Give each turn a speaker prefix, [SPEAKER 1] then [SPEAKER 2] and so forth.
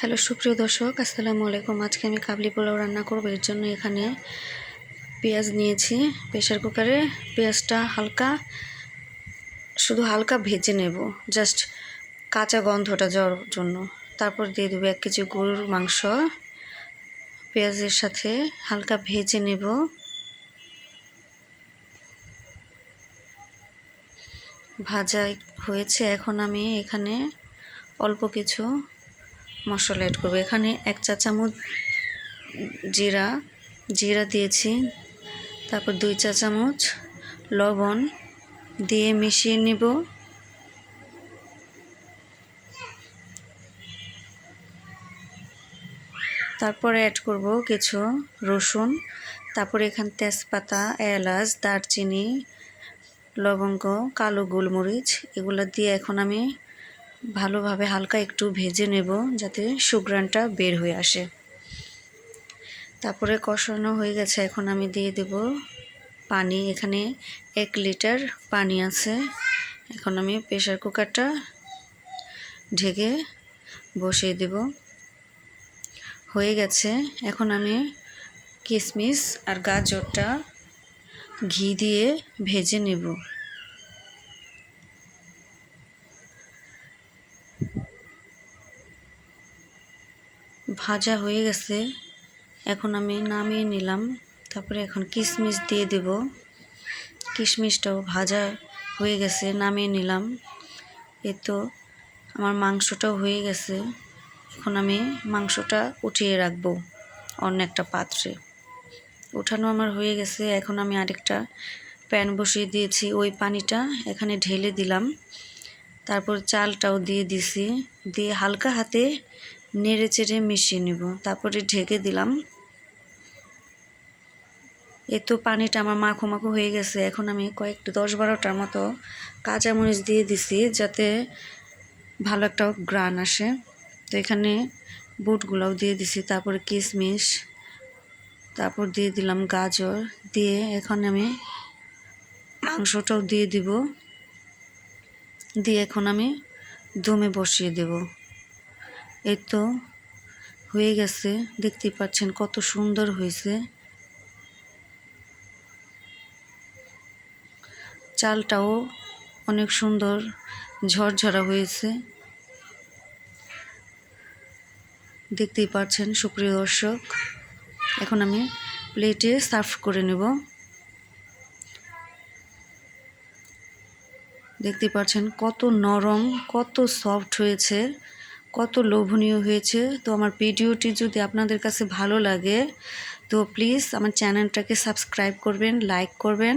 [SPEAKER 1] Hello, সুপ্রিয় দর্শক, আসসালামু আলাইকুম। আজকে আমি কাবলি পোলাও রান্না করব। এর জন্য এখানে পেঁয়াজ নিয়েছি। প্রেশার কুকারে পেঁয়াজটা হালকা, শুধু হালকা ভেজে নেব। জাস্ট কাঁচা গন্ধটা যাওয়ার জন্য। তারপর দিয়ে দেবো এক কেজি গরুর মাংস। পেঁয়াজের সাথে হালকা ভেজে নেব। ভাজা হয়েছে। এখন আমি এখানে অল্প কিছু মশলা অ্যাড করব। এখানে এক চা চামচ জিরা জিরা দিয়েছি। তারপর দুই চা চামচ লবণ দিয়ে মিশিয়ে নিব। তারপরে অ্যাড করব কিছু রসুন। তারপরে এখান তেজপাতা, এলাচ, দারচিনি, লবঙ্গ, কালো গোলমরিচ, এগুলো দিয়ে এখন আমি ভালোভাবে হালকা একটু ভেজে নেব যাতে সুগ্রানটা বের হয়ে আসে। তারপরে কষানো হয়ে গেছে। এখন আমি দিয়ে দেব পানি। এখানে এক লিটার পানি আছে। এখন আমি প্রেশার কুকারটা ঢেকে বসিয়ে দেব। হয়ে গেছে। এখন আমি কিশমিশ আর গাজরটা ঘি দিয়ে ভেজে নেব। ভাজা হয়ে গেছে। এখন আমি নামিয়ে নিলাম। তারপরে এখন কিশমিশ দিয়ে দেব। কিশমিশটাও ভাজা হয়ে গেছে, নামিয়ে নিলাম। এ তো আমার মাংসটাও হয়ে গেছে। এখন আমি মাংসটা উঠিয়ে রাখব অন্য একটা পাত্রে। উঠানো আমার হয়ে গেছে। এখন আমি আরেকটা প্যান বসিয়ে দিয়েছি। ওই পানিটা এখানে ঢেলে দিলাম। তারপর চালটাও দিয়ে দিছি। দিয়ে হালকা হাতে নেড়ে চেড়ে মিশিয়ে নিব। তারপরে ঢেকে দিলাম। এ তো পানিটা আমার মাখো মাখো হয়ে গেছে। এখন আমি কয়েকটা দশ বারোটার মতো কাঁচামরিচ দিয়ে দিছি যাতে ভালো একটা গ্রান আসে। তো এখানে বুটগুলোও দিয়ে দিছি, তারপরে কিশমিশ তারপর দিয়ে দিলাম গাজর। দিয়ে এখন আমি মাংসটাও দিয়ে দিব। দিয়ে এখন আমি দমে বসিয়ে দেব। এই তো হয়ে গেছে দেখতে পাচ্ছেন কত সুন্দর হয়েছে। চালটাও অনেক সুন্দর ঝরঝরা হয়েছে। দেখতেই পাচ্ছেন, সুপ্রিয় দর্শক, এখন আমি প্লেটে সার্ভ করে নেব। দেখতে পাচ্ছেন কত নরম, কত সফট হয়েছে। কত লোভনীয় হয়েছে। তো আমার ভিডিওটি যদি আপনাদের কাছে ভালো লাগে, তো প্লিজ আমার চ্যানেলটাকে সাবস্ক্রাইব করবেন লাইক করবেন।